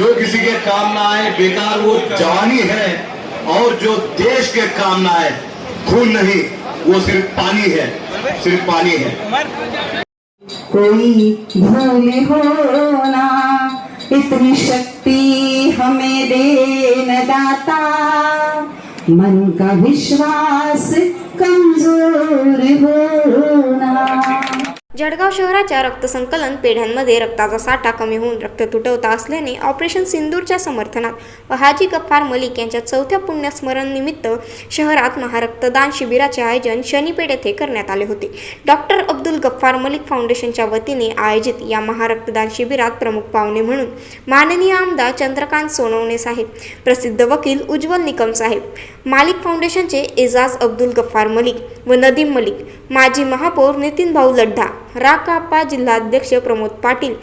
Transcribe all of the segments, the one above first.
जो किसी के काम ना आए, बेकार वो जवानी है, और जो देश के काम ना आए, खून नहीं, वो सिर्फ़ पानी है, सिर्फ़ पानी है। कोई भूल हो ना, इतनी शक्ति हमें दे न दाता। मन का विश्वास कमज़ोर हो ना। जळगाव शहराच्या रक्तसंकलन पेढ्यांमध्ये रक्ताचा साठा कमी होऊन रक्त तुटवता असल्याने ऑपरेशन सिंदूरच्या समर्थनात व हाजी गफ्फार मलिक यांच्या चौथ्या पुण्यस्मरण निमित्त शहरात महारक्तदान शिबिराचे आयोजन शनीपेठ येथे करण्यात आले होते. डॉक्टर अब्दुल गफ्फार मलिक फाउंडेशनच्या वतीने आयोजित या महारक्तदान शिबिरात प्रमुख पाहुणे म्हणून माननीय आमदार चंद्रकांत सोनवणे साहेब प्रसिद्ध वकील उज्ज्वल निकम साहेब मालिक फाउंडेशनचे एजाज अब्दुल गफ्फार मलिक व नदीम मलिक माजी महापौर नितीन भाऊ लड्ढा राकापा जिल्हाध्यक्ष प्रमोद पाटील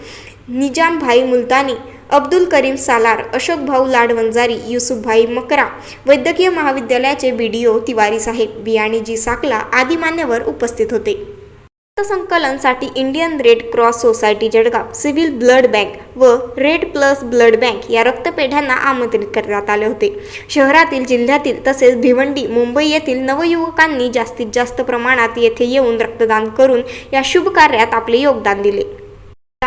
निजाम भाई मुलतानी अब्दुल करीम सालार अशोक भाऊ लाडवंजारी युसुफभाई मकरा वैद्यकीय महाविद्यालयाचे बी डी ओ तिवारी साहेब बियाणीजी साकला आदी मान्यवर उपस्थित होते. रक्तसंकलनसाठी Indian Red Cross Society Jalgaon civil blood bank व रेड प्लस ब्लड बँक या रक्तपेढ्यांना आमंत्रित करण्यात आले होते. शहरातील जिल्ह्यातील तसेच भिवंडी मुंबई येथील नवयुवकांनी जास्तीत जास्त प्रमाणात येथे येऊन रक्तदान करून या शुभ कार्यात आपले योगदान दिले.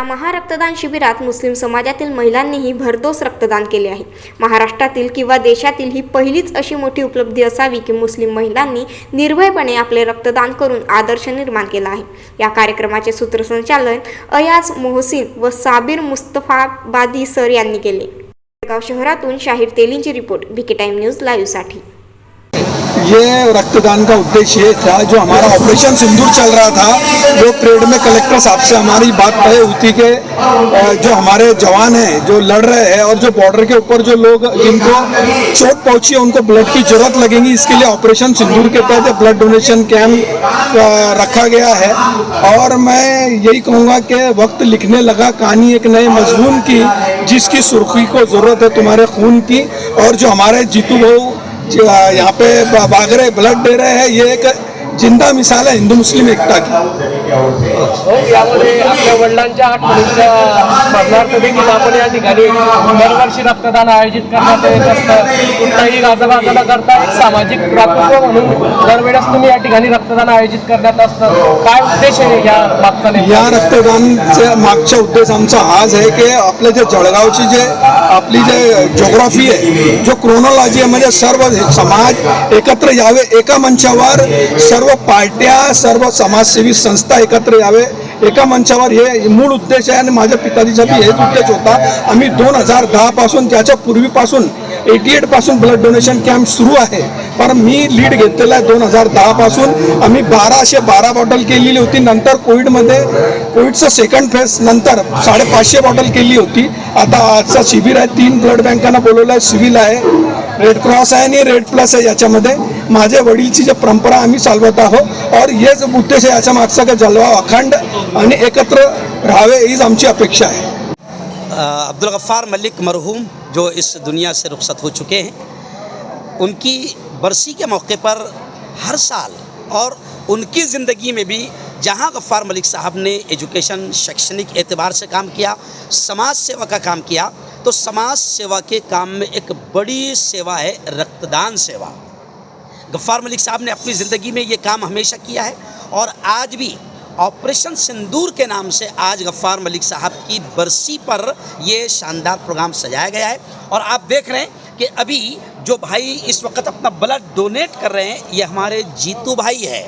या महारक्तदान शिबिरात मुस्लिम समाजातील महिलांनीही भरदोस रक्तदान केले आहे. महाराष्ट्रातील किंवा देशातील ही पहिलीच अशी मोठी उपलब्धी असावी की मुस्लिम महिलांनी निर्भयपणे आपले रक्तदान करून आदर्श निर्माण केला आहे. या कार्यक्रमाचे सूत्रसंचालन अयाज मोहसिन व साबिर मुस्तफाबादी सर यांनी केले. जळगाव शहरातून शाहीर तेलींची रिपोर्ट बीके टाइम न्यूज लाईव्हसाठी ये रक्तदान का उद्देश्य था जो हमारा ऑपरेशन सिंदूर चल रहा था वो परेड में कलेक्टर साहब से हमारी बात तय हुई थी कि जो हमारे जवान हैं, जो लड़ रहे हैं और जो बॉर्डर के ऊपर जो लोग, जिनको चोट पहुँची है, उनको ब्लड की ज़रूरत लगेगी। इसके लिए ऑपरेशन सिंदूर के तहत ब्लड डोनेशन कैंप रखा गया है। और मैं यही कहूँगा कि वक्त लिखने लगा, कहानी एक नए मजमून की, जिसकी सुर्खी को ज़रूरत है तुम्हारे खून की। और जो हमारे जीतू भाऊ यहाँ पे बा- भाग रहे ब्लड दे रहे हैं, ये एक जिंदा मिसाल आहे हिंदू मुस्लिम एकता की. हो, यामध्ये आपल्या वडिलांच्या आठवणींच्या स्मरणार्थ देखील आपण या ठिकाणी दरवर्षी रक्तदान आयोजित करण्यात येत असतं. कुठलाही गाजाबाजा न करता एक सामाजिक प्रातत्व म्हणून दरवेळेस तुम्ही या ठिकाणी रक्तदान आयोजित करण्यात असतं काय उद्देश आहे या मागचा या रक्तदानचे मागचा उद्देश आमचा हाच आहे की आपले जे जळगावची जे आपली जे जोग्राफी आहे जो क्रोनॉलॉजी आहे म्हणजे सर्व समाज एकत्र यावे एका मंचावर सर्व पार्ट्या सर्व समाजसेवी संस्था एकत्र यावे एका मंचावर हे मूळ उद्देश आहे आणि माझ्या पिताजीचा बी हेच उद्देश होता. आम्ही दोन हजार दहापासून त्याच्या पूर्वीपासून एटी एटपासून ब्लड डोनेशन कॅम्प सुरू आहे. पण मी लीड घेतलेला आहे दोन हजार दहापासून. आम्ही बाराशे बारा बॉटल केलेली होती. नंतर कोविडमध्ये कोविडचं सेकंड फेज नंतर साडेपाचशे बॉटल केली होती. आता आजचा शिबिर आहे. तीन ब्लड बँकांना बोलवलं आहे. सिव्हिल आहे. रेड क्रॉस आहे आणि रेड प्लस आहे याच्यामध्ये. माझ्या वडीलची जी परंपरा आम्ही चालवत आहोत और हेच उद्देश आहे याच्या की जलवा अखंड एकत्र राहावे हीच आमची अपेक्षा आहे. अब्दुल गफ्फार मलिक मरहूम जो इस दुनिया से रुखसत हो चुके हैं, उनकी बरसी के मौके पर हर साल और उनकी ज़िंदगी में भी जहाँ गफ्फार मलिक साहब ने एजुकेशन, शैक्षणिक एतबार से काम किया, समाज सेवा का काम किया तो समाज सेवा के काम में एक बड़ी सेवा है, रक्तदान सेवा। गफ़ार मलिक साहब ने अपनी ज़िंदगी में ये काम हमेशा किया है और आज भी ऑपरेशन सिंदूर के नाम से आज गफ़ार मलिक साहब की बरसी पर ये शानदार प्रोग्राम सजाया गया है। और आप देख रहे हैं कि अभी जो भाई इस वक्त अपना ब्लड डोनेट कर रहे हैं, ये हमारे जीतू भाई है।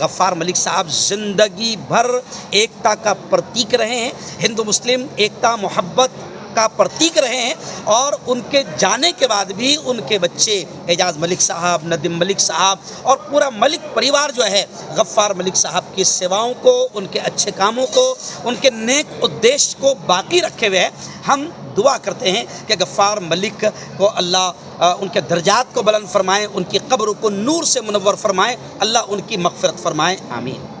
गफ़ार मलिक साहब ज़िंदगी भर एकता का प्रतीक रहे हैं। हिंदू मुस्लिम, एकता, मोहब्बत का प्रतीक रहे हैं और उनके जाने के बाद भी उनके बच्चे एजाज मलिक साहब, नदीम मलिक साहब और पूरा मलिक परिवार जो है, गफ्फार मलिक साहब की सेवाओं को, उनके अच्छे कामों को, उनके नेक उद्देश्य को बाकी रखे हुए हैं। हम दुआ करते हैं कि गफ्फार मलिक को अल्लाह उनके दर्जात को बुलंद फरमाएँ, उनकी कब्र को नूर से मुनवर फरमाएँ, अल्लाह उनकी मगफ़रत फरमाएँ। आमीन।